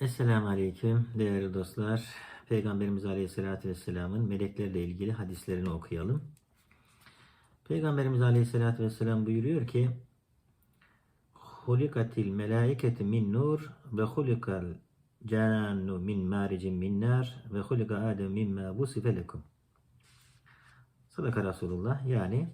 Esselamu Aleyküm değerli dostlar. Peygamberimiz Aleyhisselatü Vesselam'ın meleklerle ilgili hadislerini okuyalım. Peygamberimiz Aleyhisselatü Vesselam buyuruyor ki Hulikatil melaiketu min nur ve hulikal cannu min maricin min nar ve hulika adem mimma vusife lekum. Sadaka Resulullah yani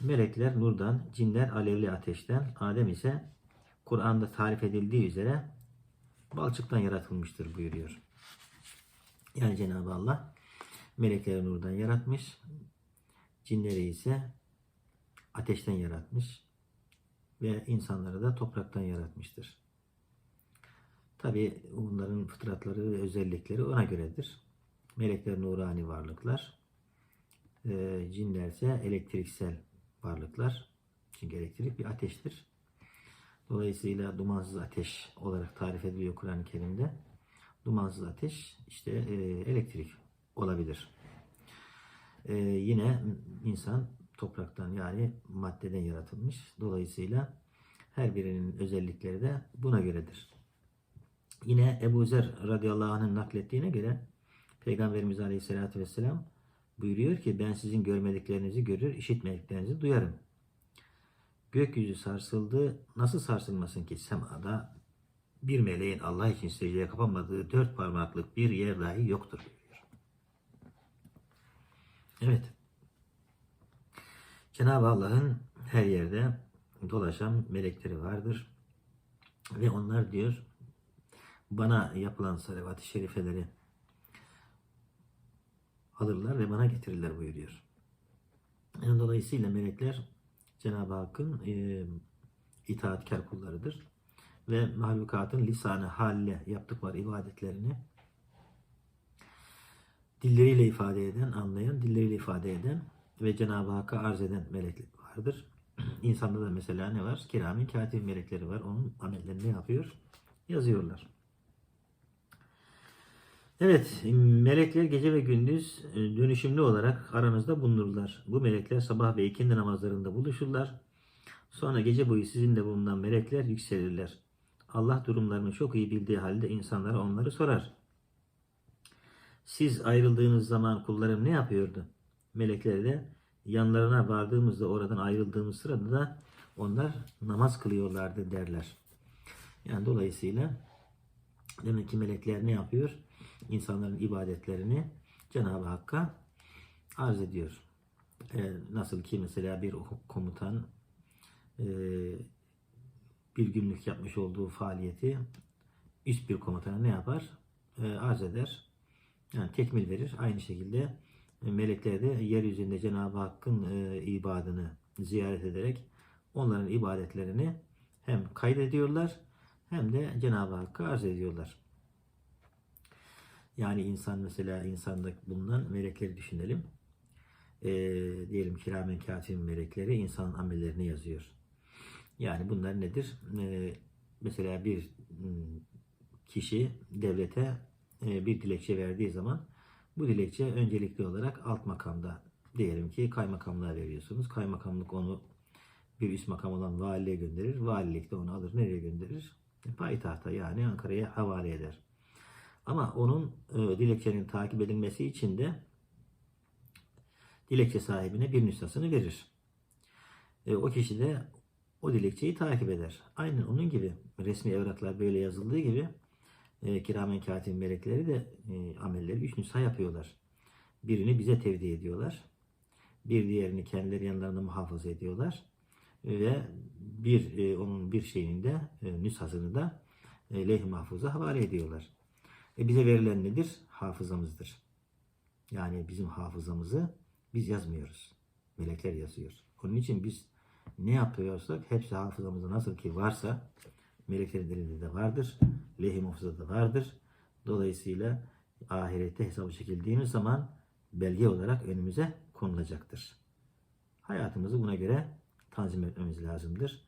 melekler nurdan, cinler alevli ateşten, Adem ise Kur'an'da tarif edildiği üzere balçıktan yaratılmıştır buyuruyor. Yani Cenab-ı Allah melekleri nurdan yaratmış, cinleri ise ateşten yaratmış ve insanları da topraktan yaratmıştır. Tabi bunların fıtratları ve özellikleri ona göredir. Melekler nurani varlıklar, e, cinler ise elektriksel varlıklar. Çünkü elektrik bir ateştir. Dolayısıyla dumansız ateş olarak tarif ediliyor Kur'an-ı Kerim'de. Dumansız ateş işte e, elektrik olabilir. E, yine insan topraktan yani maddeden yaratılmış. Dolayısıyla her birinin özellikleri de buna göredir. Yine Ebu Zer radıyallahu anh'ın naklettiğine göre Peygamberimiz aleyhissalatü vesselam buyuruyor ki ben sizin görmediklerinizi görür, işitmediklerinizi duyarım. Gökyüzü sarsıldı. Nasıl sarsılmasın ki semada bir meleğin Allah için secdeye kapanmadığı dört parmaklık bir yer dahi yoktur diyor. Evet. Cenab-ı Allah'ın her yerde dolaşan melekleri vardır. Ve onlar diyor bana yapılan salavat-ı şerifeleri alırlar ve bana getirirler buyuruyor. Yani dolayısıyla melekler Cenab-ı Hakk'ın e, itaatkar kullarıdır. Ve mahlukatın lisanı halle yaptıkları ibadetlerini dilleriyle ifade eden, anlayan, dilleriyle ifade eden ve Cenab-ı Hakk'a arz eden melekler vardır. İnsanda da mesela ne var? Kiramin katib melekleri var. Onun amellerini ne yapıyor? Yazıyorlar. Evet, melekler gece ve gündüz e, dönüşümlü olarak aranızda bulunurlar. Bu melekler sabah ve ikindi namazlarında buluşurlar. Sonra gece boyu sizinle bulunan melekler yükselirler. Allah durumlarını çok iyi bildiği halde insanlara onları sorar. Siz ayrıldığınız zaman kullarım ne yapıyordu? Melekler de yanlarına vardığımızda oradan ayrıldığımız sırada da onlar namaz kılıyorlardı derler. Yani dolayısıyla demek ki melekler ne yapıyor? insanların ibadetlerini Cenab-ı Hakk'a arz ediyor. Ee, nasıl ki mesela bir komutan e, bir günlük yapmış olduğu faaliyeti üst bir komutana ne yapar? E, arz eder. Yani tekmil verir. Aynı şekilde e, melekler de yeryüzünde Cenab-ı Hakk'ın e, ibadını ziyaret ederek onların ibadetlerini hem kaydediyorlar hem de Cenab-ı Hakk'a arz ediyorlar. Yani insan mesela insanda bulunan melekleri düşünelim. E, diyelim kiramen katibin melekleri insan amellerini yazıyor. Yani bunlar nedir? E, mesela bir kişi devlete e, bir dilekçe verdiği zaman bu dilekçe öncelikli olarak alt makamda diyelim ki kaymakamlığa veriyorsunuz. Kaymakamlık onu bir üst makam olan valiliğe gönderir. Valilik de onu alır nereye gönderir? Payitahta yani Ankara'ya havale eder. Ama onun e, dilekçenin takip edilmesi için de dilekçe sahibine bir nüshasını verir. E, o kişi de o dilekçeyi takip eder. Aynen onun gibi resmi evraklar böyle yazıldığı gibi e, kiramen katib melekleri de e, amelleri üç nüsha yapıyorlar. Birini bize tevdi ediyorlar. Bir diğerini kendileri yanlarında muhafaza ediyorlar. Ve bir e, onun bir şeyini de e, nüshasını da e, leh-i mahfuza havale ediyorlar. E bize verilen nedir? Hafızamızdır. Yani bizim hafızamızı biz yazmıyoruz. Melekler yazıyor. Onun için biz ne yapıyorsak hepsi hafızamızda nasıl ki varsa meleklerin elinde de vardır. Lehim hafızada vardır. Dolayısıyla ahirette hesabı çekildiğimiz zaman belge olarak önümüze konulacaktır. Hayatımızı buna göre tanzim etmemiz lazımdır.